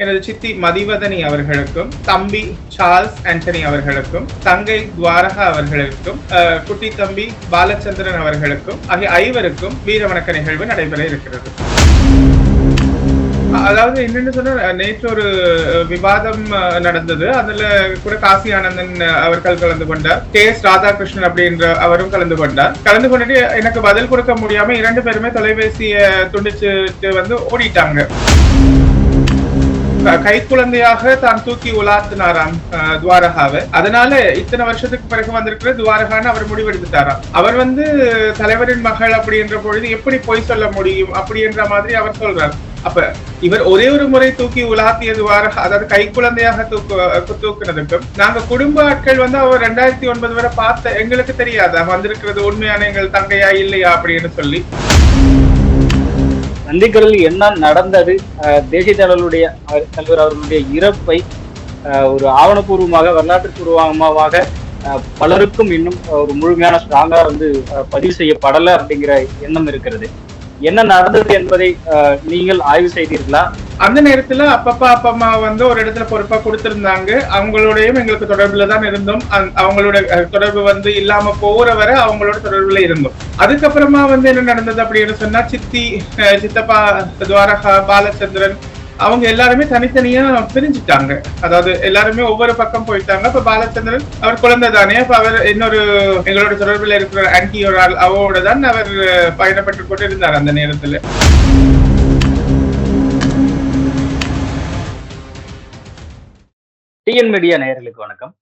எனது சித்தி மதிவதனி அவர்களுக்கும் தம்பி சார்ல்ஸ் ஆண்டனி அவர்களுக்கும் தங்கை துவாரகா அவர்களுக்கும் குட்டி தம்பி பாலச்சந்திரன் அவர்களுக்கும் ஆகிய ஐவருக்கும் வீரவணக்க நிகழ்வு நடைபெற இருக்கிறது. அதாவது என்னன்னு சொன்னா நேற்று ஒரு விவாதம் அஹ், நடந்தது. அதுல கூட காசி ஆனந்தன் அவர்கள் கலந்து கொண்டார். கே எஸ் ராதாகிருஷ்ணன் அப்படின்ற அவரும் கலந்து கொண்டார். கலந்து கொண்டுட்டு எனக்கு பதில் கொடுக்க முடியாம இரண்டு பேருமே தொலைபேசியை துண்டிச்சுட்டு வந்து ஓடிட்டாங்க. கைக்குழந்தையாக தான் தூக்கி உலாத்தினாராம் துவாரகாவை. அதனால இத்தனை வருஷத்துக்கு பிறகு வந்திருக்கிற துவாரகான்னு அவர் முடிவெடுத்துட்டாராம். அவர் வந்து தலைவரின் மகள் அப்படின்ற பொழுது எப்படி பொய் சொல்ல முடியும் அப்படின்ற மாதிரி அவர் சொல்றார். அப்ப இவர் ஒரே ஒரு முறை தூக்கி உலாத்திய துவாரகா அதாவது கைக்குழந்தையாக தூக்கு தூக்குனதுக்கும் நாங்க குடும்ப ஆட்கள் வந்து அவர் ரெண்டாயிரத்தி ஒன்பது வரை பார்த்த எங்களுக்கு தெரியாதா. வந்திருக்கிறது உண்மையான எங்கள் தங்கையா இல்லையா அப்படின்னு சொல்லி. சண்டிகரில் என்ன நடந்தது? தேசிய தலைவருடைய தலைவர் அவர்களுடைய இறப்பை ஒரு ஆவணப்பூர்வமாக வரலாற்று பூர்வமாக அஹ், பலருக்கும் இன்னும் ஒரு முழுமையான ஸ்ட்ராங்கா வந்து அஹ், பதிவு செய்யப்படலை அப்படிங்கிற எண்ணம் இருக்கிறது. என்ன நடந்தது என்பதை நீங்கள் ஆய்வு செய்தீர்களா? அந்த நேரத்துல அப்பப்பா அப்பா அம்மா வந்து ஒரு இடத்துல பொறுப்பா கொடுத்திருந்தாங்க. அவங்களோடயும் எங்களுக்கு தொடர்புல தான் இருந்தோம். அவங்களோட தொடர்பு வந்து இல்லாம போற வரை அவங்களோட தொடர்புல இருந்தோம். அதுக்கப்புறமா வந்து என்ன நடந்தது அப்படின்னு சொன்னா சித்தி அஹ், சித்தப்பா துவாரகா பாலச்சந்திரன் அவங்க எல்லாருமே தனித்தனியா பிரிஞ்சுட்டாங்க. அதாவது எல்லாருமே ஒவ்வொரு பக்கம் போயிட்டாங்க. இப்ப பாலச்சந்திரன் அவர் குழந்தை தானே. அப்ப அவர் இன்னொரு எங்களோட தொடர்பில் இருக்கிற ஆன்டி ஒரு ஆள் அவரோட தான் அவர் பயணப்பட்டு கொண்டு இருந்தார் அந்த நேரத்துல. டிஎன் மீடியா நேயர்களுக்கு வணக்கம்.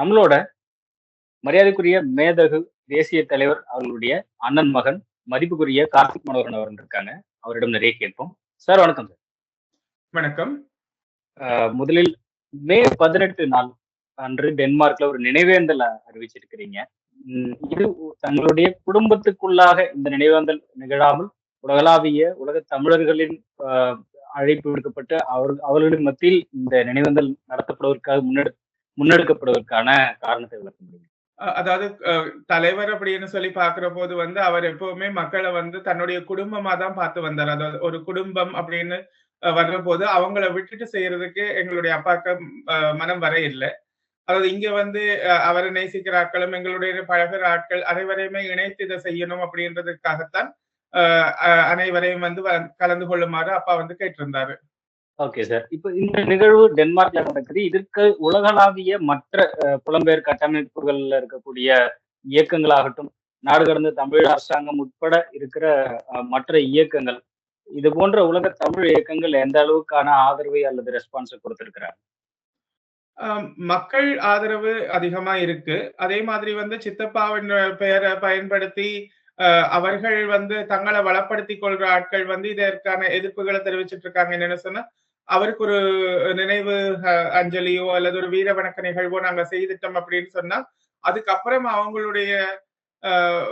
நம்மளோட மரியாதைக்குரிய மேதகு தேசிய தலைவர் அவர்களுடைய அண்ணன் மகன் மதிப்புக்குரிய கார்த்திக் மனோகரன் அவர்கள் இருக்காங்க. அவரிடம் நிறைய கேட்போம். சார் வணக்கம் சார். வணக்கம். முதலில் மே பதினெட்டு நாள் அன்று டென்மார்க்ல ஒரு நினைவேந்தல் அறிவிச்சிருக்கிறீங்க. இது தங்களுடைய குடும்பத்துக்குள்ளாக இந்த நினைவேந்தல் நிகழாமல் உலகளாவிய உலக தமிழர்களின் அழைப்பு விடுக்கப்பட்டு அவர் அவர்களின் மத்தியில் இந்த நினைவேந்தல் நடத்தப்படுவதற்காக முன்னெடு முன்னெடுக்கப்படுவதற்கான காரணத்தை விளக்க முடியும்? அதாவது தலைவர் அப்படின்னு சொல்லி பாக்குற போது வந்து அவர் எப்பவுமே மக்களை வந்து தன்னுடைய குடும்பமா தான் பார்த்து வந்தார். அதாவது ஒரு குடும்பம் அப்படின்னு வர்ற போது அவங்கள விட்டுட்டு செய்யறதுக்கு எங்களுடைய அப்பாக்கு மனம் வர இல்லை. அதாவது இங்க வந்து அவரை நேசிக்கிற ஆட்களும் எங்களுடைய பழகிற ஆட்கள் அனைவரையுமே இணைத்து இதை செய்யணும் அப்படின்றதுக்காகத்தான் அனைவரையும் வந்து கலந்து கொள்ளுமாறு அப்பா வந்து கேட்டிருந்தாரு. Okay sir. இப்போ இந்த நிகழ்வு டென்மார்க்ல நடக்குது. இதற்கு உலகளாவிய மற்ற புலம்பெயர் கட்டமைப்புகள்ல இருக்கக்கூடிய இயக்கங்களாகட்டும் நாடு கடந்த தமிழ் அரசாங்கம் உட்பட இருக்கிற மற்ற இயக்கங்கள் இது போன்ற உலக தமிழ் இயக்கங்கள் எந்த அளவுக்கான ஆதரவை அல்லது ரெஸ்பான்ஸை கொடுத்திருக்கிறாங்க? மக்கள் ஆதரவு அதிகமா இருக்கு. அதே மாதிரி வந்து சித்தப்பாவின் பெயரை பயன்படுத்தி அவர்கள் வந்து தங்களை வளப்படுத்திக் கொள்ற ஆட்கள் வந்து இதற்கான எதிர்ப்புகளை தெரிவிச்சிட்டு இருக்காங்க. என்னன்னு சொன்னா அவருக்கு ஒரு நினைவு அஞ்சலியோ அல்லது ஒரு வீர வணக்க நிகழ்வோ நாங்க செய்துட்டோம் அப்படின்னு சொன்னா அதுக்கப்புறம் அவங்களுடைய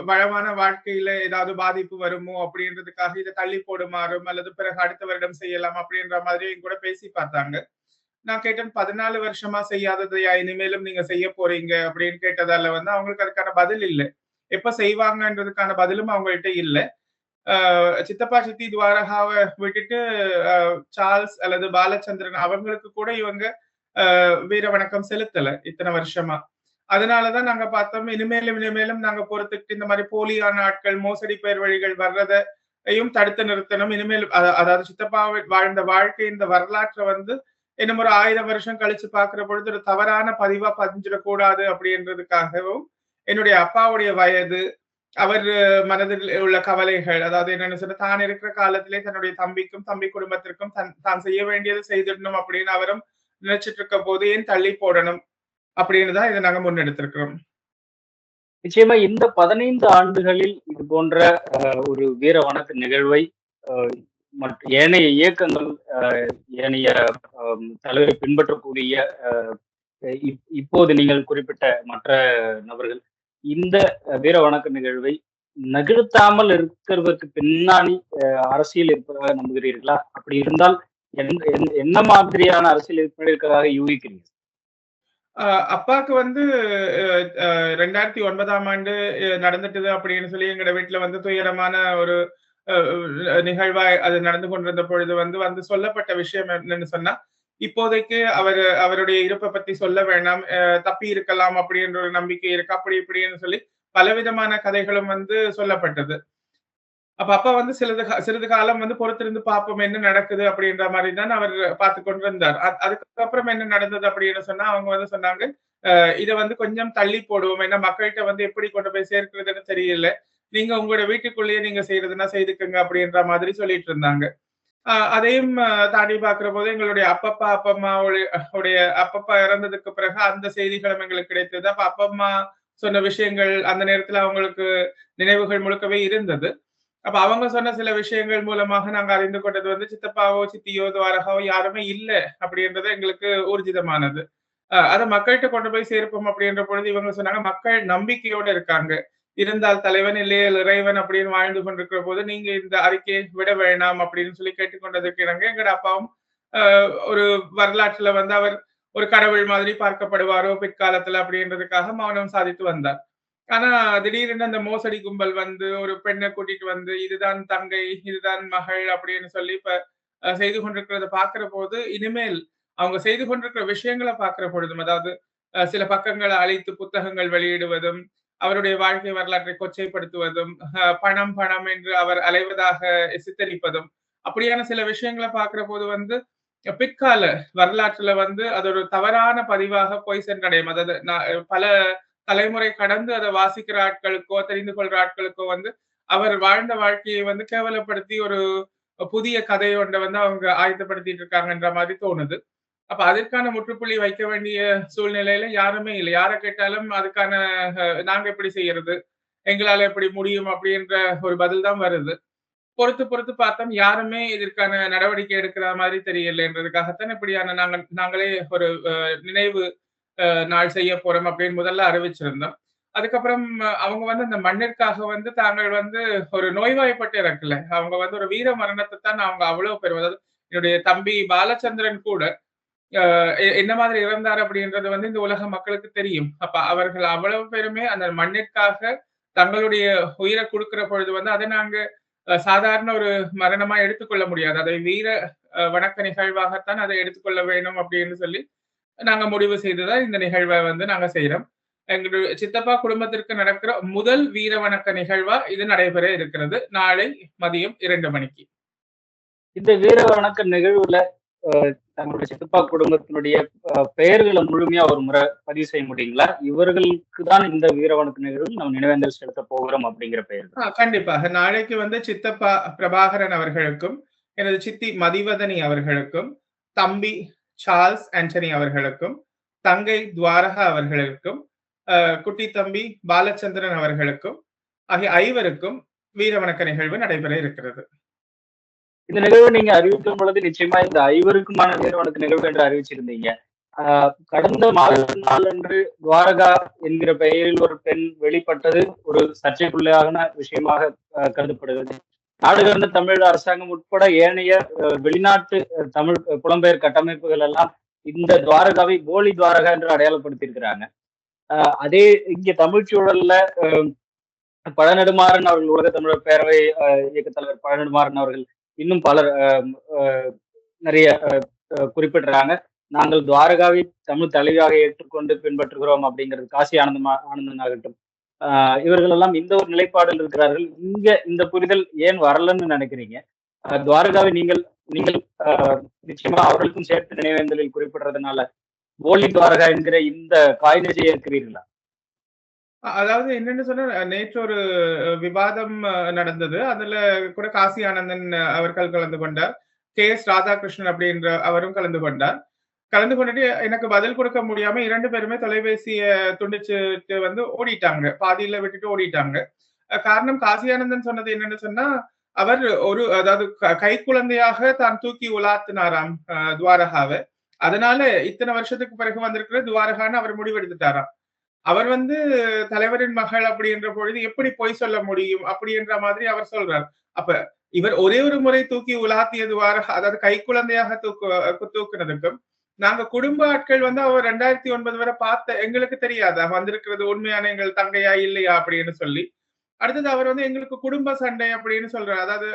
வளமான வாழ்க்கையில ஏதாவது பாதிப்பு வருமோ அப்படின்றதுக்காக இதை தள்ளி போடுமாறும் அல்லது பிறகு அடுத்த வருடம் செய்யலாம் அப்படின்ற மாதிரியும் கூட பேசி பார்த்தாங்க. நான் கேட்டேன் பதினாலு வருஷமா செய்யாததையா? இனிமேலும் நீங்க செய்ய போறீங்க? அப்படின்னு கேட்டதால வந்து அவங்களுக்கு அதுக்கான பதில் இல்லை. எப்ப செய்வாங்கன்றதுக்கான பதிலும் அவங்கள்ட்ட இல்ல. ஆஹ் சித்தப்பா சித்தி துவாரகாவை விட்டுட்டு ஆஹ் சார்ல்ஸ் அல்லது பாலச்சந்திரன் அவங்களுக்கு கூட இவங்க ஆஹ் வீர வணக்கம் செலுத்தல இத்தனை வருஷமா. அதனாலதான் நாங்க பார்த்தோம். இனிமேலும் இனிமேலும் நாங்க பொறுத்துக்கிட்டு இந்த மாதிரி போலியான ஆட்கள் மோசடி பெயர் வழிகள் வர்றதையும் தடுத்து நிறுத்தணும். இனிமேல் அதாவது சித்தப்பா வாழ்ந்த வாழ்க்கை இந்த வரலாற்றை வந்து இன்னும் ஒரு ஆயிரம் வருஷம் கழிச்சு பாக்குற பொழுது ஒரு தவறான பதிவா பதிஞ்சிடக்கூடாது அப்படின்றதுக்காகவும் என்னுடைய அப்பாவுடைய வயது அவர் மனதில் உள்ள கவலைகள் அதாவது என்னன்னு சொன்னா தான் இருக்கிற காலத்திலே தன்னுடைய தம்பிக்கும் தம்பி குடும்பத்திற்கும் தன் தான் செய்ய வேண்டியது செய்திடணும் அப்படின்னு அவரும் நினைச்சிட்டு இருக்க போது ஏன் தள்ளி போடணும்? அப்படின்னு தான் இதை நாங்க முன்னெடுத்திருக்கிறோம். நிச்சயமா இந்த பதினைந்து ஆண்டுகளில் இது போன்ற ஒரு வீர வணக்க நிகழ்வை மற்றும் ஏனைய இயக்கங்கள் அஹ், ஏனைய தலைவரை பின்பற்றக்கூடிய இப்- இப்போது நீங்கள் குறிப்பிட்ட மற்ற நபர்கள் இந்த வீர வணக்க நிகழ்வை நகர்த்தாமல் இருக்கிறதுக்கு பின்னாடி அஹ், அரசியல் இருப்பதாக நம்புகிறீர்களா? அப்படி இருந்தால் எந்த- என்ன மாதிரியான அரசியல் பின்னாடி இருக்கிறதாக ஆஹ் அப்பாக்கு வந்து அஹ், ரெண்டாயிரத்தி ஒன்பதாம் ஆண்டு நடந்துட்டது நடந்துட்டுது அப்படின்னு சொல்லி எங்களோட வீட்டுல வந்து துயரமான ஒரு நிகழ்வாய் அது நடந்து கொண்டிருந்த பொழுது வந்து வந்து சொல்லப்பட்ட விஷயம் என்னன்னு சொன்னா இப்போதைக்கு அவர் அவருடைய இருப்பை பத்தி சொல்ல வேண்டாம் தப்பி இருக்கலாம் அப்படின்ற ஒரு நம்பிக்கை இருக்கு அப்படி இப்படின்னு சொல்லி பலவிதமான கதைகளும் வந்து சொல்லப்பட்டது. அப்ப அப்பா வந்து சிறிது சிறிது காலம் வந்து பொறுத்திருந்து பார்ப்போம் என்ன நடக்குது அப்படின்ற மாதிரி தான் அவர் பார்த்து கொண்டு இருந்தார் அதுக்கப்புறம் என்ன நடந்தது அப்படின்னு சொன்னா அவங்க வந்து சொன்னாங்க இதை வந்து கொஞ்சம் தள்ளி போடுவோம். ஏன்னா மக்கள்கிட்ட வந்து எப்படி கொண்டு போய் சேர்க்கிறதுன்னு தெரியல. நீங்க உங்களோட வீட்டுக்குள்ளேயே நீங்க செய்யறதுன்னா செய்துக்குங்க அப்படின்ற மாதிரி சொல்லிட்டு இருந்தாங்க. அதையும் தாண்டி பாக்குற போது எங்களுடைய அப்பப்பா அப்பம்மா உடைய அப்பப்பா இறந்ததுக்கு பிறகு அந்த செய்திகளும் எங்களுக்கு கிடைத்தது. அப்ப அப்பம்மா சொன்ன விஷயங்கள் அந்த நேரத்துல அவங்களுக்கு நினைவுகள் முழுக்கவே இருந்தது. அப்ப அவங்க சொன்ன சில விஷயங்கள் மூலமாக நாங்க அறிந்து கொண்டது வந்து சித்தப்பாவோ சித்தியோ துவாரகாவோ யாருமே இல்லை அப்படின்றது எங்களுக்கு ஊர்ஜிதமானது. அதை மக்கள்கிட்ட கொண்டு போய் சேர்ப்போம் அப்படின்ற பொழுது இவங்க சொன்னாங்க மக்கள் நம்பிக்கையோட இருக்காங்க. இருந்தால் தலைவன் இல்லையே இறைவன் அப்படின்னு வாழ்ந்து கொண்டிருக்கிற போது நீங்க இந்த அறிக்கையை விட வேணாம் அப்படின்னு சொல்லி கேட்டுக்கொண்டதுக்கு இணங்க எங்கட அப்பாவும் ஒரு வரலாற்றுல வந்து அவர் ஒரு கடவுள் மாதிரி பார்க்கப்படுவாரோ பிற்காலத்துல அப்படின்றதுக்காக மௌனம் சாதித்து வந்தார். ஆனா திடீர்னு அந்த மோசடி கும்பல் வந்து ஒரு பெண்ணை கூட்டிட்டு வந்து இதுதான் தங்கை இதுதான் மகள் அப்படின்னு சொல்லி இப்ப செய்து கொண்டிருக்கிறத பாக்குற போது இனிமேல் அவங்க செய்து கொண்டிருக்கிற விஷயங்களை பாக்குற பொழுதும் அதாவது சில பக்கங்களை அழைத்து புத்தகங்கள் வெளியிடுவதும் அவருடைய வாழ்க்கை வரலாற்றை கொச்சைப்படுத்துவதும் பணம் பணம் என்று அவர் அலைவதாக சித்தரிப்பதும் அப்படியான சில விஷயங்களை பாக்குற போது வந்து பிற்கால வரலாற்றுல வந்து அது ஒரு தவறான பதிவாக போய் சென்றடையும். அதாவது பல தலைமுறை கடந்து அதை வாசிக்கிற ஆட்களுக்கோ தெரிந்து கொள்ற ஆட்களுக்கோ வந்து அவர் வாழ்ந்த வாழ்க்கையை வந்து கேவலப்படுத்தி ஒரு புதிய கதையை ஒன்றை வந்து அவங்க ஆயத்தப்படுத்திட்டு இருக்காங்கன்ற மாதிரி தோணுது. அப்ப அதற்கான முற்றுப்புள்ளி வைக்க வேண்டிய சூழ்நிலையில யாருமே இல்லை. யாரை கேட்டாலும் அதுக்கான நாங்க எப்படி செய்யறது? எங்களால எப்படி முடியும்? அப்படின்ற ஒரு பதில் தான் வருது. பொறுத்து பொறுத்து பார்த்தோம் யாருமே இதற்கான நடவடிக்கை எடுக்கிற மாதிரி தெரியலைன்றதுக்காகத்தான் இப்படியான நாங்க நாங்களே ஒரு நினைவு நாள் செய்ய போறோம் அப்படின்னு முதல்ல அறிவிச்சிருந்தோம். அதுக்கப்புறம் அவங்க வந்து அந்த மண்ணிற்காக வந்து தாங்கள் வந்து ஒரு நோய்வாய்ப்பட்டு இறக்கல. அவங்க வந்து ஒரு வீர மரணத்தை தான் அவங்க அவ்வளவு பெரும் அதாவது என்னுடைய தம்பி பாலச்சந்திரன் கூட என்ன மாதிரி இறந்தார் அப்படின்றது வந்து இந்த உலக மக்களுக்கு தெரியும். அப்ப அவர்கள் அவ்வளவு பேருமே அந்த மண்ணிற்காக தங்களுடைய உயிரை கொடுக்கிற பொழுது வந்து அதை நாங்க சாதாரண ஒரு மரணமா எடுத்துக்கொள்ள முடியாது. அதை வீர வணக்க நிகழ்வாகத்தான் அதை எடுத்துக்கொள்ள வேணும் அப்படின்னு சொல்லி நாங்க முடிவு செய்துதான் இந்த நிகழ்வை வந்து நாங்க செய்யறோம் எங்களுடைய சித்தப்பா குடும்பத்திற்கு நடக்கிற முதல் வீர வணக்க நிகழ்வா இது நடைபெற இருக்கிறது. நாளை மதியம் இரண்டு மணிக்கு. இந்த வீர வணக்க நிகழ்வுல தங்களுடைய சித்தப்பா குடும்பத்தினுடைய பெயர்களை முழுமையா ஒரு முறை பதிவு செய்ய முடியுங்களா? இவர்களுக்கு தான் இந்த வீரவணக்கு நிகழ்வு நம்ம நினைவேந்தல் செலுத்த போகிறோம் அப்படிங்கிற பெயர். கண்டிப்பாக. நாளைக்கு வந்து சித்தப்பா பிரபாகரன் அவர்களுக்கும் எனது சித்தி மதிவதனி அவர்களுக்கும் தம்பி சார்ல்ஸ் ஆண்டனி அவர்களுக்கும் தங்கை துவாரகா அவர்களுக்கும் குட்டி தம்பி பாலச்சந்திரன் அவர்களுக்கும் ஆகிய ஐவருக்கும் வீரவணக்க நிகழ்வு நடைபெற இருக்கிறது. இந்த நிகழ்வு நீங்க அறிவிக்கும் பொழுது நிச்சயமா இந்த ஐவருக்குமான வீரவணக்க நிகழ்வு என்று அறிவிச்சிருந்தீங்க. கடந்த மாத நாளன்று துவாரகா என்கிற பெயரில் ஒரு பெண் வெளிப்பட்டது ஒரு சர்ச்சைக்குள்ளான விஷயமாக கருதப்படுகிறது. நாடு கடந்த தமிழ் அரசாங்கம் உட்பட ஏனைய வெளிநாட்டு தமிழ் புலம்பெயர் கட்டமைப்புகள் எல்லாம் இந்த துவாரகாவை போலி துவாரகா என்று அடையாளப்படுத்தியிருக்கிறாங்க. அதே இங்க தமிழ் சூழல்ல பழநெடுமாறன் அவர்கள் உலக தமிழர் பேரவை இயக்க தலைவர் பழநெடுமாறன் அவர்கள் இன்னும் பலர் நிறைய குறிப்பிடுறாங்க. நாங்கள் துவாரகாவை தமிழ் தலைவியாக ஏற்றுக்கொண்டு பின்பற்றுகிறோம் அப்படிங்கிறது காசி ஆனந்தமா ஆனந்தன் ஆகட்டும். இவர்கள் எல்லாம் இந்த ஒரு நிலைப்பாடில் இருக்கிறார்கள். இங்க இந்த புரிதல் ஏன் வரலன்னு நினைக்கிறீங்க? துவாரகாவை நீங்கள் நீங்கள் நிச்சயமா அவர்களுக்கும் சேர்த்து நினைவேந்தலில் குறிப்பிடுறதுனால போலி துவாரகா என்கிற இந்த காய்கறி ஏற்கிறீர்களா? அதாவது என்னன்னு சொன்னா நேற்று ஒரு விவாதம் நடந்தது. அதுல கூட காசி ஆனந்தன் அவர்கள் கலந்து கொண்டார். கே எஸ் ராதாகிருஷ்ணன் அப்படின்ற அவரும் கலந்து கொண்டார். கலந்து கொண்டுட்டு எனக்கு பதில் கொடுக்க முடியாம இரண்டு பேருமே தொலைபேசிய துண்டிச்சுட்டு வந்து ஓடிட்டாங்க. பாதியில விட்டுட்டு ஓடிட்டாங்க. காரணம் காசியானந்தன் சொன்னது என்னன்னு சொன்னா அவர் ஒரு அதாவது கை குழந்தையாக தான் தூக்கி உலாத்தினாராம் துவாரகாவை. அதனால இத்தனை வருஷத்துக்கு பிறகு வந்திருக்கிற துவாரகான்னு அவர் முடிவெடுத்துட்டாராம். அவர் வந்து தலைவரின் மகள் அப்படின்ற பொழுது எப்படி பொய் சொல்ல முடியும் அப்படின்ற மாதிரி அவர் சொல்றார். அப்ப இவர் ஒரே ஒரு முறை தூக்கி உலாத்திய துவாரகா அதாவது கை குழந்தையாக தூக்கு தூக்குனதுக்கும் நாங்க குடும்ப ஆட்கள் வந்து அவர் ரெண்டாயிரத்தி ஒன்பது வரை பார்த்த எங்களுக்கு தெரியாதா. வந்திருக்கிறது உண்மையான எங்கள் தங்கையா இல்லையா அப்படின்னு சொல்லி. அடுத்தது அவர் வந்து எங்களுக்கு குடும்ப சண்டை அப்படின்னு சொல்றாரு. அதாவது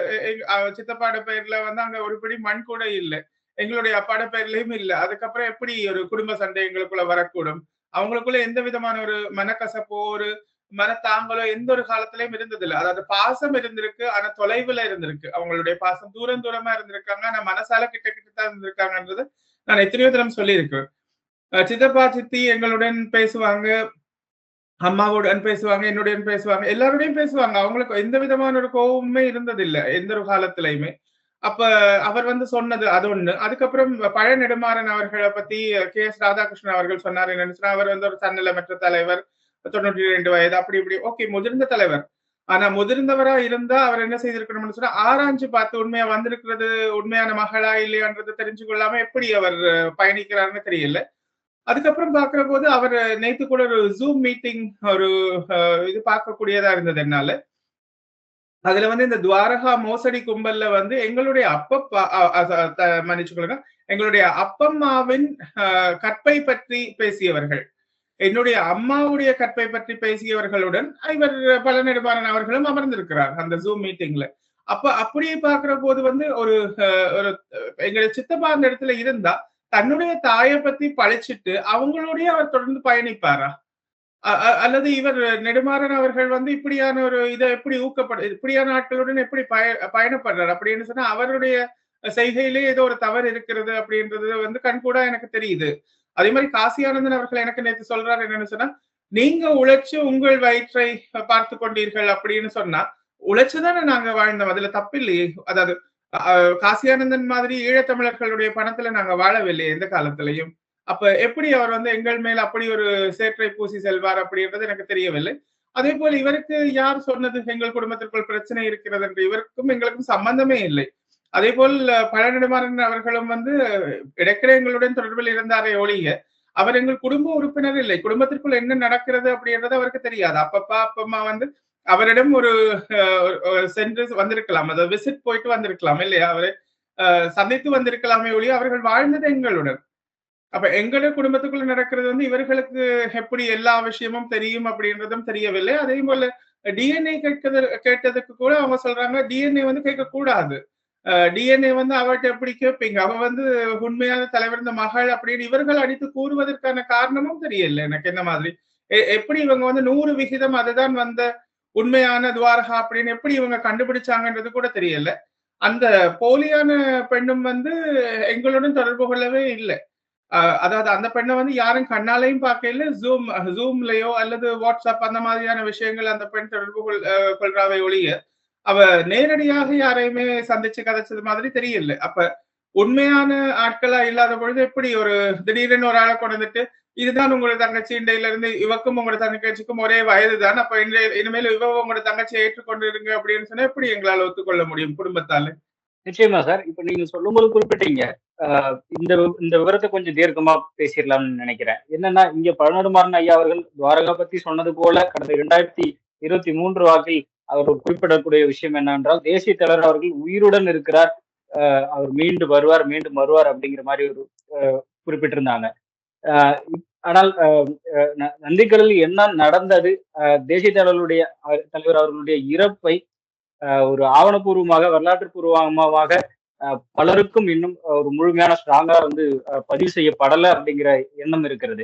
சித்தப்பாட பேர்ல வந்து அங்க ஒரு பிடி மண் கூட இல்ல. எங்களுடைய அப்பாட பேர்லயும் இல்ல. அதுக்கப்புறம் எப்படி ஒரு குடும்ப சண்டை எங்களுக்குள்ள வரக்கூடும்? அவங்களுக்குள்ள எந்த விதமான ஒரு மனக்கசப்போ ஒரு மனத்தாங்களோ எந்த ஒரு காலத்திலயும் இருந்தது இல்ல அதாவது பாசம் இருந்திருக்கு ஆனா தொலைவுல இருந்திருக்கு. அவங்களுடைய பாசம் தூரம் தூரமா இருந்திருக்காங்க. ஆனா மனசால கிட்ட கிட்ட தான் இருந்திருக்காங்கன்றது நான் எத்தனையோ தரம் சொல்லியிருக்கேன். சித்தப்பா சித்தி எங்களுடன் பேசுவாங்க. அம்மாவுடன் பேசுவாங்க என்னுடன் பேசுவாங்க எல்லாருடையும் பேசுவாங்க. அவங்களுக்கு எந்த விதமான ஒரு கோவமுமே இருந்ததில்லை எந்த ஒரு காலத்திலயுமே. அப்ப அவர் வந்து சொன்னது அது ஒண்ணு அதுக்கப்புறம் பழ நெடுமாறன் அவர்களை பத்தி கே. எஸ். ராதாகிருஷ்ணன் அவர்கள் சொன்னார் என்னன்னு சொன்னா அவர் வந்து ஒரு தன்னலமற்ற தலைவர் தொண்ணூற்றி ரெண்டு வயது அப்படி இப்படி. ஓகே முதிர்ந்த தலைவர். ஆனா முதிர்ந்தவரா இருந்தா அவர் என்ன செய்திருக்கணும்னு சொன்னா ஆராய்ஞ்சு பார்த்து உண்மையா வந்திருக்கிறது உண்மையான மகளா இல்லையான்றது தெரிஞ்சு கொள்ளாம எப்படி அவர் பயணிக்கிறாருன்னு தெரியல. அதுக்கப்புறம் பாக்குற போது அவர் நேத்து கூட ஒரு ஜூம் மீட்டிங் ஒரு அஹ், இது பார்க்கக்கூடியதா இருந்தது என்னால. அதுல வந்து இந்த துவாரகா மோசடி கும்பல்ல வந்து எங்களுடைய அப்பப்பா அ- மன்னிச்சுக்கொள்ளுங்க எங்களுடைய அப்பம்மாவின் அஹ், கற்பை பற்றி பேசியவர்கள். என்னுடைய அம்மாவுடைய கற்பை பற்றி பேசியவர்களுடன் இவர் பல நெடுமாறன் அவர்களும் அமர்ந்திருக்கிறார் அந்த ஜூம் மீட்டிங்ல அப்ப அப்படியே பாக்குற போது வந்து ஒரு ஒரு எங்களுடைய சித்தப்பா அந்த இடத்துல இருந்தா தன்னுடைய தாயை பத்தி பழிச்சிட்டு அவங்களோடய அவர் தொடர்ந்து பயணிப்பாரா? அல்லது இவர் நெடுமாறன் அவர்கள் வந்து இப்படியான ஒரு இதை எப்படி ஊக்கப்படு இப்படியான ஆட்களுடன் எப்படி பய பயணப்படுறார் அப்படின்னு சொன்னா அவருடைய செய்கையிலே ஏதோ ஒரு தவறு இருக்கிறது அப்படின்றது வந்து கண்கூடா எனக்கு தெரியுது. அதே மாதிரி காசியானந்தன் அவர்கள் எனக்கு நேற்று சொல்றாரு என்னன்னு சொன்னா நீங்க உழைச்சு உங்கள் வயிற்றை பார்த்து கொண்டீர்கள் அப்படின்னு சொன்னா உழைச்சுதானே நாங்க வாழ்ந்தோம். அதுல தப்பில்லையே. அதாவது அஹ், காசியானந்தன் மாதிரி ஈழத்தமிழர்களுடைய பணத்துல நாங்க வாழவில்லையே எந்த காலத்திலையும். அப்ப எப்படி அவர் வந்து எங்கள் மேல் அப்படி ஒரு சேற்றை பூசி செல்வார் அப்படின்றது எனக்கு தெரியவில்லை. அதே போல் இவருக்கு யார் சொன்னது எங்கள் குடும்பத்திற்குள் பிரச்சனை இருக்கிறது என்று இவருக்கும் எங்களுக்கும் சம்பந்தமே இல்லை. அதே போல் பழனிடுமாறன் அவர்களும் வந்து இடைக்கிற எங்களுடன் தொடர்பில் இருந்தாரே ஒழிய அவர் எங்கள் குடும்ப உறுப்பினர் இல்லை. குடும்பத்திற்குள் என்ன நடக்கிறது அப்படின்றது அவருக்கு தெரியாது. அப்பப்பா அப்பம்மா வந்து அவரிடம் ஒரு அஹ், சென்று வந்திருக்கலாம். அதாவது விசிட் போயிட்டு வந்திருக்கலாம் இல்லையா? அவரை சந்தித்து வந்திருக்கலாமே ஒழிய அவர்கள் வாழ்ந்தது எங்களுடன். அப்ப எங்களோட குடும்பத்துக்குள்ள நடக்கிறது வந்து இவர்களுக்கு எப்படி எல்லா விஷயமும் தெரியும் அப்படின்றதும் தெரியவில்லை. அதே போல டிஎன்ஏ கேட்கறது கேட்டதுக்கு கூட அவங்க சொல்றாங்க டிஎன்ஏ வந்து கேட்க கூடாது டிஎன்ஏ வந்து அவர்கிட்ட எப்படி கேட்பீங்க? அவ வந்து உண்மையான தலைவர் இந்த மகள் அப்படின்னு இவர்கள் அடித்து கூறுவதற்கான காரணமும் தெரியல எனக்கு என்ன மாதிரி. எப்படி இவங்க வந்து நூறு விகிதம் அதுதான் வந்த உண்மையான துவாரகா அப்படின்னு எப்படி இவங்க கண்டுபிடிச்சாங்கன்றது கூட தெரியல. அந்த போலியான பெண்ணும் வந்து எங்களுடன் தொடர்பு கொள்ளவே இல்லை. அதாவது அந்த பெண்ணை வந்து யாரும் கண்ணாலையும் பார்க்கல ஜூம் ஜூம்லயோ அல்லது வாட்ஸ்அப் அந்த மாதிரியான விஷயங்கள் அந்த பெண் தொடர்பு கொள் கொள்றாவை ஒழிய அவ நேரடியாக யாரையுமே சந்திச்சு கதைச்சது மாதிரி தெரியல. அப்ப உண்மையான ஆட்களா இல்லாத பொழுது எப்படி ஒரு திடீர்னு ஒரு ஆளை கொண்டு வந்துட்டு இதுதான் உங்களோட தங்கச்சி இண்டையில இருந்து இவக்கும் உங்களோட தங்கச்சிக்கும் ஒரே வயது தான் அப்ப இன்றைய இனிமேல் இவ உங்களோட தங்கச்சியை ஏற்றுக்கொண்டிருங்க அப்படின்னு சொன்னா எப்படி எங்களால ஒத்துக்கொள்ள முடியும் குடும்பத்தால? நிச்சயமா சார். இப்ப நீங்க சொல்லும்போது குறிப்பிட்டீங்க. ஆஹ் இந்த இந்த விவரத்தை கொஞ்சம் தீர்க்கமா பேசிடலாம்னு நினைக்கிறேன். என்னன்னா இங்க பழனடுமாறன் ஐயா அவர்கள் துவாரகா பத்தி சொன்னது போல கடந்த இரண்டாயிரத்தி இருபத்தி மூன்று வாக்கில் அவர் குறிப்பிடக்கூடிய விஷயம் என்னவென்றால் தேசிய தலைவர் அவர்கள் உயிருடன் இருக்கிறார் அவர் மீண்டு வருவார் மீண்டும் வருவார் அப்படிங்கிற மாதிரி ஒரு குறிப்பிட்டிருந்தாங்க. ஆனால் நந்திக்கடலில் என்ன நடந்தது தேசிய தலைவருடைய தலைவர் அவர்களுடைய இறப்பை ஆஹ் ஒரு ஆவணப்பூர்வமாக வரலாற்று பூர்வமாக பலருக்கும் இன்னும் ஒரு முழுமையான ஸ்ட்ராங்கா வந்து பதிவு செய்யப்படலை அப்படிங்கிற எண்ணம் இருக்கிறது.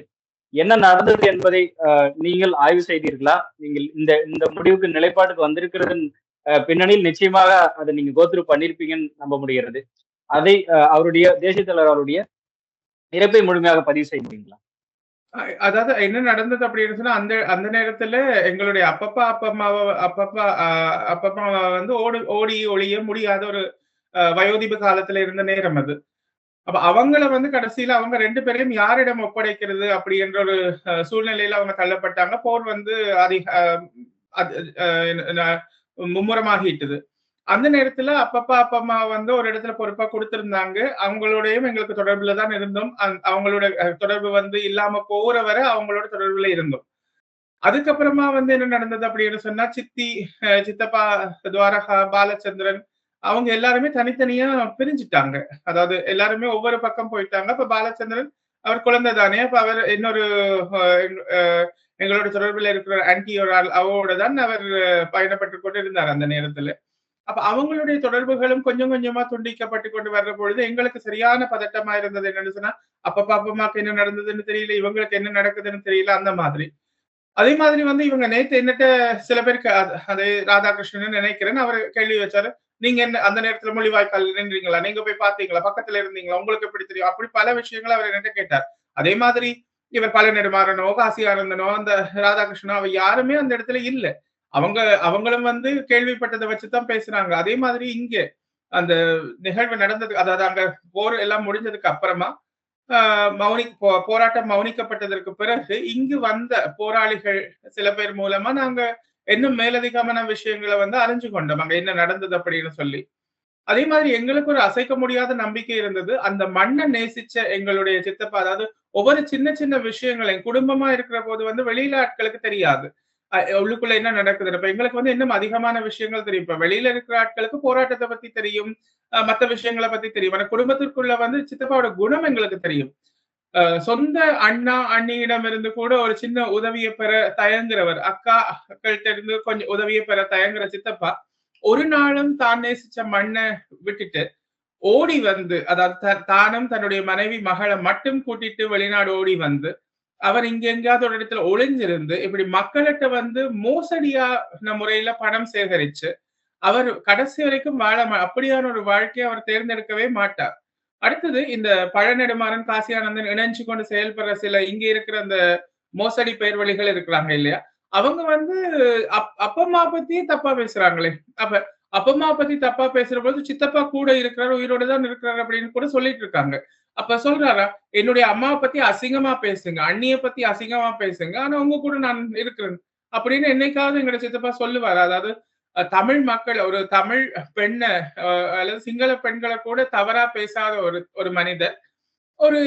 என்ன நடந்தது என்பதை ஆஹ் நீங்கள் ஆய்வு செய்தீர்களா? நீங்கள் இந்த இந்த முடிவுக்கு நிலைப்பாட்டுக்கு வந்திருக்கிறது பின்னணியில் நிச்சயமாக அதை நீங்க கோத்ரூ பண்ணியிருப்பீங்கன்னு நம்ப முடிகிறது. அதை அவருடைய தேசிய தலைவர் அவருடைய இறப்பை முழுமையாக பதிவு செய்தீங்களா அ- அதாவது என்ன நடந்தது அப்படின்னு சொன்னா அந்த அந்த நேரத்துல எங்களுடைய அப்பப்பா அப்பம்மாவை அப்பப்பா ஆஹ் அப்பம்மாவை வந்து ஓடி ஓடி ஒழிய முடியாத ஒரு வயோதிப காலத்துல இருந்த நேரம் அது. அப்ப அவங்கள வந்து கடைசியில அவங்க ரெண்டு பேரையும் யாரிடம் ஒப்படைக்கிறது அப்படின்ற ஒரு சூழ்நிலையில அவங்க தள்ளப்பட்டாங்க. போர் வந்து அதிக ஆஹ் மும்முரமாகிட்டுது. அந்த நேரத்துல அப்பப்பா அப்பம்மா வந்து ஒரு இடத்துல பொறுப்பா கொடுத்திருந்தாங்க. அவங்களோடயும் எங்களுக்கு தொடர்புல தான் இருந்தோம். அவங்களோட அஹ், தொடர்பு வந்து இல்லாம போற வரை அவங்களோட தொடர்புல இருந்தோம். அதுக்கப்புறமா வந்து என்ன நடந்தது அப்படின்னு சொன்னா சித்தி அஹ், சித்தப்பா துவாரகா பாலச்சந்திரன் அவங்க எல்லாருமே தனித்தனியா பிரிஞ்சுட்டாங்க. அதாவது எல்லாருமே ஒவ்வொரு பக்கம் போயிட்டாங்க. அப்ப பாலச்சந்திரன் அவர் குழந்தை தானே. அப்ப அவர் இன்னொரு எங்களோட தொடர்பில் இருக்கிற ஆன்டி ஒரு ஆள் அவரோட தான் அவர் பயணப்பட்டு கொண்டு இருந்தார் அந்த நேரத்துல. அப்ப அவங்களுடைய தொடர்புகளும் கொஞ்சம் கொஞ்சமா துண்டிக்கப்பட்டு கொண்டு வர்ற பொழுது எங்களுக்கு சரியான பதட்டமா இருந்தது என்னன்னு சொன்னா அப்ப பாப்பமாக்கு என்ன நடந்ததுன்னு தெரியல. இவங்களுக்கு என்ன நடக்குதுன்னு தெரியல. அந்த மாதிரி. அதே மாதிரி வந்து இவங்க நேத்து என்னட்ட சில பேருக்கு அது ராதாகிருஷ்ணன் நினைக்கிறேன். அவர் கேள்வி வச்சாரு. நீங்க என்ன அந்த நேரத்துல மொழிவாய்க்கால் நின்றீங்களா? நீங்க போய் பாத்தீங்களா பக்கத்துல இருந்தீங்களா? உங்களுக்கு எப்படி தெரியும்? அப்படி பல விஷயங்களை அவர் என்கிட்ட கேட்டார். அதே மாதிரி இவர் பல நெடுமாறனோ காசி ஆனந்தனோ அந்த ராதாகிருஷ்ணனோ அவ யாருமே அந்த இடத்துல இல்ல. அவங்க அவங்களும் வந்து கேள்விப்பட்டதை வச்சுதான் பேசுறாங்க அதே மாதிரி இங்க அந்த நிகழ்வு நடந்தது அதாவது அங்க போர் எல்லாம் முடிஞ்சதுக்கு அப்புறமா மௌனி போராட்டம் மௌனிக்கப்பட்டதற்கு பிறகு இங்கு வந்த போராளிகள் சில பேர் மூலமா நாங்க இன்னும் மேலதிகமான விஷயங்களை வந்து அறிஞ்சு கொண்டோம். அங்க என்ன நடந்தது அப்படின்னு சொல்லி. அதே மாதிரி எங்களுக்கு ஒரு அசைக்க முடியாத நம்பிக்கை இருந்தது. அந்த மண்ணை நேசிச்ச எங்களுடைய சித்தப்பா அதாவது ஒவ்வொரு சின்ன சின்ன விஷயங்களையும் குடும்பமா இருக்கிற போது வந்து வெளியில ஆட்களுக்கு தெரியாது. உள்ளுக்குள்ள என்ன நடக்குது இப்ப எங்களுக்கு வந்து இன்னும் அதிகமான விஷயங்கள் தெரியும். இப்ப வெளியில இருக்கிற ஆட்களுக்கு போராட்டத்தை பத்தி தெரியும். மத்த விஷயங்களை பத்தி தெரியும். ஆனா குடும்பத்திற்குள்ள வந்து சித்தப்பாவோட குணம் எங்களுக்கு தெரியும். சொந்த அண்ணா அண்ணியிடம் இருந்து கூட ஒரு சின்ன உதவியை பெற தயங்குறவர். அக்கா அக்கள்கிட்ட இருந்து கொஞ்சம் உதவியை பெற தயங்குற சித்தப்பா ஒரு நாளும் தான் நேசிச்ச மண்ணை விட்டுட்டு ஓடி வந்து அதாவது தானும் தன்னுடைய மனைவி மகளை மட்டும் கூட்டிட்டு வெளிநாடு ஓடி வந்து அவர் இங்க எங்கேயாவது ஒரு இடத்துல ஒளிஞ்சிருந்து இப்படி மக்கள்கிட்ட வந்து மோசடியான முறையில பணம் சேகரிச்சு அவர் கடைசி வரைக்கும் வாழ அப்படியான ஒரு வாழ்க்கையை அவர் தேர்ந்தெடுக்கவே மாட்டார். அடுத்தது இந்த பழநெடுமாறன் காசியானந்தன் இணைஞ்சு கொண்டு செயல்படுற சில இங்க இருக்கிற அந்த மோசடி பெயர் வழிகள் இருக்கிறாங்க இல்லையா? அவங்க வந்து அப்பம்மா பத்தியே தப்பா பேசுறாங்களே. அப்ப அப்பம்மா பத்தி தப்பா பேசுற பொழுது சித்தப்பா கூட இருக்கிறாரு உயிரோட தான் இருக்கிறாரு அப்படின்னு கூட சொல்லிட்டு இருக்காங்க. அப்ப சொல்றாரா என்னுடைய அம்மாவை பத்தி அசிங்கமா பேசுங்க அண்ணிய பத்தி அசிங்கமா பேசுங்க ஆனா உங்க கூட நான் இருக்கிறேன். அப்படின்னு என்னைக்காவது எங்களோட சித்தப்பா சொல்லுவாரு. அதாவது தமிழ் மக்கள் ஒரு தமிழ் பெண்ணை அல்லது சிங்கள பெண்களை கூட தவறா பேசாத ஒரு ஒரு மனிதர். ஒரு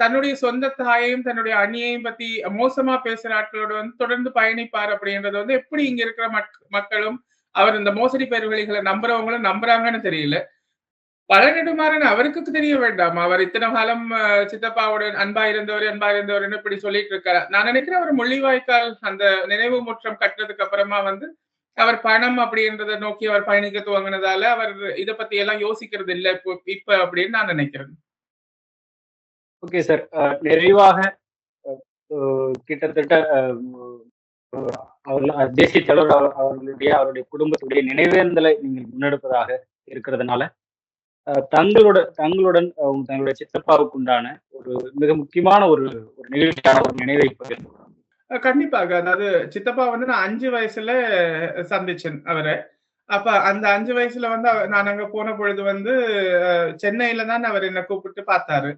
தன்னுடைய சொந்த தாயையும் தன்னுடைய அணியையும் பத்தி மோசமா பேசுற ஆட்களோட வந்து தொடர்ந்து பயணிப்பார் அப்படின்றது வந்து எப்படி இங்க இருக்கிற மக்களும் அவர் இந்த மோசடி பெருவழிகளை நம்புறவங்களும் நம்புறாங்கன்னு தெரியல. பல நெடுமாறன் அவருக்கு தெரிய வேண்டாம். அவர் இத்தனை காலம் சித்தப்பாவுடன் அன்பா இருந்தவர் அன்பா இருந்தவர் இப்படி சொல்லிட்டு இருக்காரு. நான் நினைக்கிறேன் அவர் முள்ளிவாய்க்கால் அந்த நினைவு முற்றம் கட்டுறதுக்கு அப்புறமா வந்து அவர் பணம் அப்படின்றத நோக்கி அவர் பயணிக்க துவங்கினதால அவர் இத பத்தி எல்லாம் யோசிக்கிறது இல்லை. இப்போ இப்ப அப்படின்னு நான் நினைக்கிறேன். ஓகே சார் நிறைவாக கிட்டத்தட்ட அவர்கள் தேசிய தலைவர் அவர்களுடைய அவருடைய குடும்பத்துடைய நினைவேந்தலை நீங்கள் முன்னெடுப்பதாக இருக்கிறதுனால தங்களோட தங்களுடன் தங்களுடைய சித்தப்பாவுக்கு உண்டான ஒரு மிக முக்கியமான ஒரு ஒரு நிகழ்ச்சியான ஒரு நினைவை பகிர்ந்து கண்டிப்பாக. அதாவது சித்தப்பா வந்து நான் அஞ்சு வயசுல சந்திச்சேன் அவரை. அப்ப அந்த அஞ்சு வயசுல வந்து நான் அங்க போன பொழுது வந்து சென்னையில தான் அவர் என்ன கூப்பிட்டு பார்த்தாரு.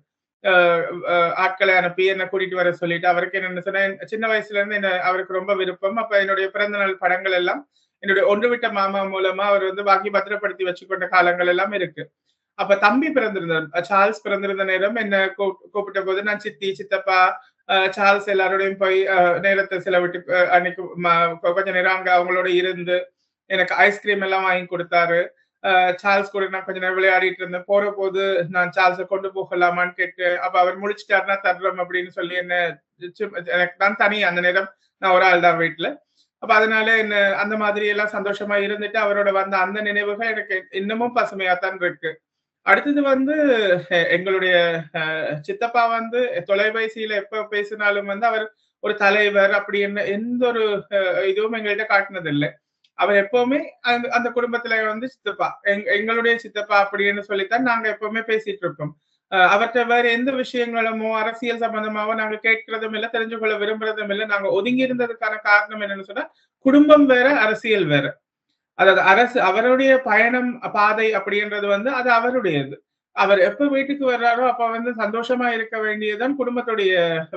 ஆட்களை அனுப்பி என்ன கூட்டிட்டு வர சொல்லிட்டு அவருக்கு என்ன சொன்னேன் சின்ன வயசுல இருந்து என்ன அவருக்கு ரொம்ப விருப்பம். அப்ப என்னுடைய பிறந்த நாள் படங்கள் எல்லாம் என்னுடைய ஒன்று விட்ட மாமா மூலமா அவர் வந்து பாக்கி பத்திரப்படுத்தி வச்சுக்கொண்ட காலங்கள் எல்லாம் இருக்கு. அப்ப தம்பி பிறந்திருந்தார். சார்ல்ஸ் பிறந்திருந்த நேரம் என்ன கூப்பிட்ட போது நான் சித்தி சித்தப்பா சார்ஸ் எல்லாரோடையும் போய் நேரத்தை செலவிட்டு அன்னைக்கு கொஞ்ச நேரம் அங்க அவங்களோட இருந்து எனக்கு ஐஸ்கிரீம் எல்லாம் வாங்கி கொடுத்தாரு. சார்ல்ஸ் கூட நான் கொஞ்ச நேரம் விளையாடிட்டு இருந்தேன். போற போது நான் சார்ல்ஸை கொண்டு போகலாமான்னு கேட்டு அப்ப அவர் முடிச்சிட்டாருன்னா தர்றோம் அப்படின்னு சொல்லி என்ன எனக்கு தான் தனி அந்த நேரம். நான் ஒரு ஆள் தான் வீட்டுல அப்ப அதனால என்ன அந்த மாதிரி எல்லாம் சந்தோஷமா இருந்துட்டு அவரோட வந்த அந்த நினைவுகள் எனக்கு இன்னமும் பசுமையாத்தான் இருக்கு. அடுத்தது வந்து எங்களுடைய சித்தப்பா வந்து தொலைபேசியில எப்ப பேசினாலும் வந்து அவர் ஒரு தலைவர் அப்படி என்ன எந்த ஒரு இதுவும் எங்கள்கிட்ட காட்டினது இல்லை அவர் எப்பவுமே அந்த அந்த குடும்பத்துல வந்து சித்தப்பா எங்களுடைய சித்தப்பா அப்படின்னு சொல்லித்தான் நாங்க எப்பவுமே பேசிட்டு இருப்போம். அவர்கிட்ட வேற எந்த விஷயங்களுமோ அரசியல் சம்பந்தமாவோ நாங்க கேட்கறதும் இல்லை தெரிஞ்சு கொள்ள விரும்புறதும் இல்லை நாங்க ஒதுங்கி இருந்ததுக்கான காரணம் என்னன்னு சொன்னா குடும்பம் வேற அரசியல் வேற. அதாவது அரசு அவருடைய பயணம் பாதை அப்படின்றது வந்து அது அவருடையது. அவர் எப்ப வீட்டுக்கு வர்றாரோ அப்ப வந்து சந்தோஷமா இருக்க வேண்டியதுதான் குடும்பத்துடைய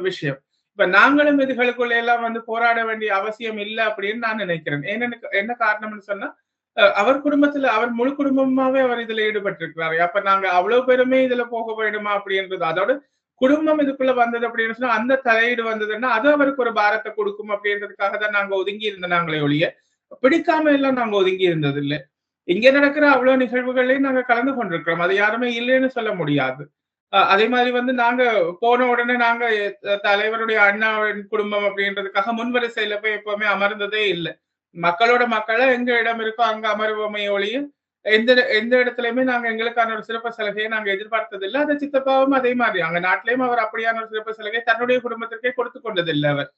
விஷயம். இப்ப நாங்களும் இதுகளுக்குள்ள எல்லாம் வந்து போராட வேண்டிய அவசியம் இல்லை அப்படின்னு நான் நினைக்கிறேன். ஏன்னு என்ன காரணம்னு சொன்னா அவர் குடும்பத்துல அவர் முழு குடும்பமாவே அவர் இதுல ஈடுபட்டிருக்கிறாரு. அப்ப நாங்க அவ்வளவு பேருமே இதுல போக வேண்டுமா அப்படின்றது அதோட குடும்பம் இதுக்குள்ள வந்தது அப்படின்னு சொன்னா அந்த தலையீடு வந்ததுன்னா அது அவருக்கு ஒரு பாரத்தை கொடுக்கும் அப்படின்றதுக்காக தான் நாங்க ஒதுங்கி இருந்த நாங்களே ஒழிய. பிடிக்காம எல்லாம் நாங்க ஒதுங்கி இருந்தது இல்லை இங்க நடக்கிற அவ்வளவு நிகழ்வுகளையும் நாங்க கலந்து கொண்டிருக்கிறோம். அது யாருமே இல்லைன்னு சொல்ல முடியாது. அதே மாதிரி வந்து நாங்க போன உடனே நாங்க தலைவருடைய அண்ணாவின் குடும்பம் அப்படின்றதுக்காக முன்வரிசையில போய் எப்பவுமே அமர்ந்ததே இல்லை. மக்களோட மக்களை எங்க இடம் இருக்கோ அங்க அமர்வோமே ஒழிய எந்த எந்த இடத்துலயுமே நாங்க எங்களுக்கான ஒரு சிறப்பு சலுகையை நாங்க எதிர்பார்த்தது இல்லை அந்த சித்தப்பாவும் அதே மாதிரி. அங்க நாட்டிலேயும் அவர் அப்படியான ஒரு சிறப்பு சலுகை தன்னுடைய குடும்பத்திற்கே கொடுத்து கொண்டதில்லை அவர்.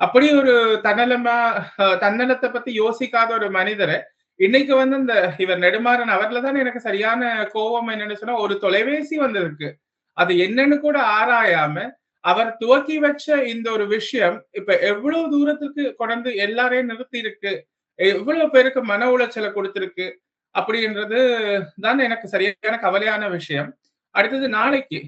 அப்படி ஒரு தன்னலமா தன்னலத்தை பத்தி யோசிக்காத ஒரு மனிதரை இன்னைக்கு வந்து இந்த இவர் நெடுமாறன் அவர்ல தான் எனக்கு சரியான கோபம் என்னன்னு சொன்னா ஒரு தொலைபேசி வந்திருக்கு. அது என்னன்னு கூட ஆராயாம அவர் துவக்கி வச்ச இந்த ஒரு விஷயம் இப்ப எவ்வளவு தூரத்துக்கு கொண்டு எல்லாரையும் நிறுத்தி இருக்கு எவ்வளவு பேருக்கு மன உளைச்சலை கொடுத்திருக்கு அப்படின்றது தான் எனக்கு சரியான கவலையான விஷயம். அடுத்தது நாளைக்கு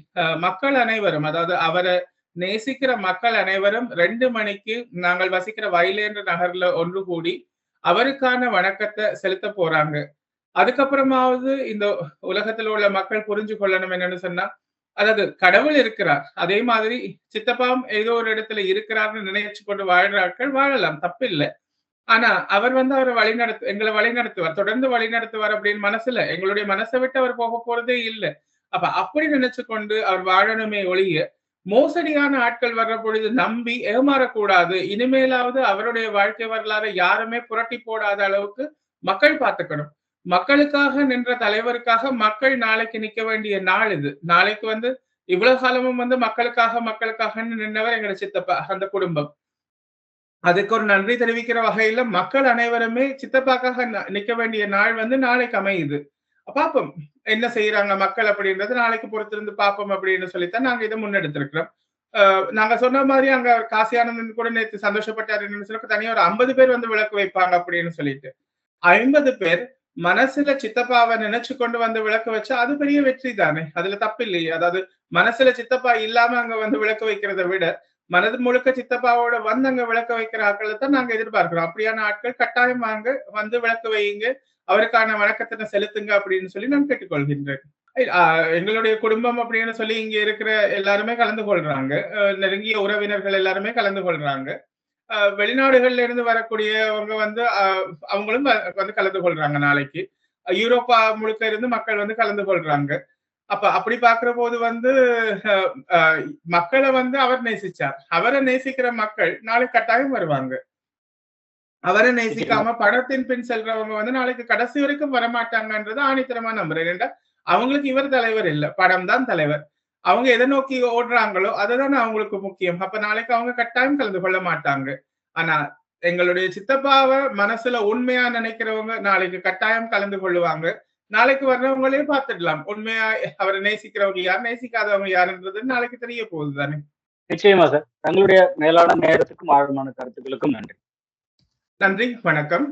மக்கள் அனைவரும் அதாவது அவரை நேசிக்கிற மக்கள் அனைவரும் ரெண்டு மணிக்கு நாங்கள் வசிக்கிற வயலேன்ற நகர்ல ஒன்று கூடி அவருக்கான வணக்கத்தை செலுத்த போறாங்க. அதுக்கப்புறமாவது இந்த உலகத்துல உள்ள மக்கள் புரிஞ்சு கொள்ளணும் என்னன்னு சொன்னா அதாவது கடவுள் இருக்கிறார். அதே மாதிரி சித்தப்பாவும் ஏதோ ஒரு இடத்துல இருக்கிறார்னு நினைச்சு கொண்டு வாழ்ற ஆட்கள் வாழலாம் தப்பில்லை. ஆனா அவர் வந்து அவரை வழி நடத்து எங்களை வழி நடத்துவார் தொடர்ந்து வழி நடத்துவார் அப்படின்னு மனசுல எங்களுடைய மனசை விட்டு அவர் போக போறதே இல்லை. அப்ப அப்படி நினைச்சு கொண்டு அவர் வாழணுமே ஒழிய மோசடியான ஆட்கள் வர்ற பொழுது நம்பி ஏமாறக்கூடாது. இனிமேலாவது அவருடைய வாழ்க்கை வரலாறு யாருமே புரட்டி போடாத அளவுக்கு மக்கள் பார்த்துக்கணும். மக்களுக்காக நின்ற தலைவருக்காக மக்கள் நாளைக்கு நிக்க வேண்டிய நாள் இது. நாளைக்கு வந்து இவ்வளவு காலமும் வந்து மக்களுக்காக மக்களுக்காக நின்றவர் எங்களை சித்தப்பா அந்த குடும்பம். அதுக்கு ஒரு நன்றி தெரிவிக்கிற வகையில மக்கள் அனைவருமே சித்தப்பாக்காக நிக்க வேண்டிய நாள் வந்து நாளைக்கு அமையுது. பாப்போம். என்ன செய்யறாங்க மக்கள் அப்படின்றது நாளைக்கு பொறுத்திருந்து பார்ப்போம் அப்படின்னு சொல்லித்தான் நாங்க இதை முன்னெடுத்திருக்கிறோம். நாங்க சொன்ன மாதிரி அங்க காசியானந்தன் கூட நேற்று சந்தோஷப்பட்டாரு சொல்லி தனியா ஒரு ஐம்பது பேர் வந்து விளக்கு வைப்பாங்க அப்படின்னு சொல்லிட்டு. ஐம்பது பேர் மனசுல சித்தப்பாவை நினைச்சு கொண்டு வந்து விளக்கு வச்சா அது பெரிய வெற்றி தானே? அதுல தப்பு இல்லையே. அதாவது மனசுல சித்தப்பா இல்லாம அங்க வந்து விளக்கு வைக்கிறத விட மனது முழுக்க சித்தப்பாவோட வந்து அங்க விளக்க வைக்கிற ஆட்களை தான் நாங்க எதிர்பார்க்கிறோம். அப்படியான ஆட்கள் கட்டாயம் வாங்க வந்து விளக்கு வையுங்க. அவருக்கான வணக்கத்தினை செலுத்துங்க அப்படின்னு சொல்லி நான் கேட்டுக்கொள்கின்றேன். எங்களுடைய குடும்பம் அப்படின்னு சொல்லி இங்க இருக்கிற எல்லாருமே கலந்து கொள்றாங்க. நெருங்கிய உறவினர்கள் எல்லாருமே கலந்து கொள்றாங்க. அஹ் வெளிநாடுகள்ல இருந்து வரக்கூடியவங்க வந்து அஹ் அவங்களும் வந்து கலந்து கொள்றாங்க நாளைக்கு. யூரோப்பா முழுக்க இருந்து மக்கள் வந்து கலந்து கொள்றாங்க. அப்ப அப்படி பாக்குற போது வந்து மக்களை வந்து அவர் நேசிச்சார். அவரை நேசிக்கிற மக்கள் நாளை கட்டாயம் வருவாங்க. அவரை நேசிக்காம படத்தின் பின் செல்றவங்க வந்து நாளைக்கு கடைசி வரைக்கும் வரமாட்டாங்கன்றது ஆணித்தரமா நம்புறேன். ஏன்டா அவங்களுக்கு இவர் தலைவர் இல்ல படம் தான் தலைவர். அவங்க எதை நோக்கி ஓடுறாங்களோ அதுதான் அவங்களுக்கு முக்கியம். அப்ப நாளைக்கு அவங்க கட்டாயம் கலந்து கொள்ள மாட்டாங்க. ஆனா எங்களுடைய சித்தப்பாவை மனசுல உண்மையா நினைக்கிறவங்க நாளைக்கு கட்டாயம் கலந்து கொள்ளுவாங்க. நாளைக்கு வர்றவங்களே பார்த்துடலாம். உண்மையா அவரை நேசிக்கிறவங்க யார் நேசிக்காதவங்க யாருன்றது நாளைக்கு தெரிய போகுது தானே. நிச்சயமா சார். தங்களுடைய மேலான நேரத்துக்கும் ஆழமான கருத்துக்களுக்கும் நன்றி. நன்றி வணக்கம்.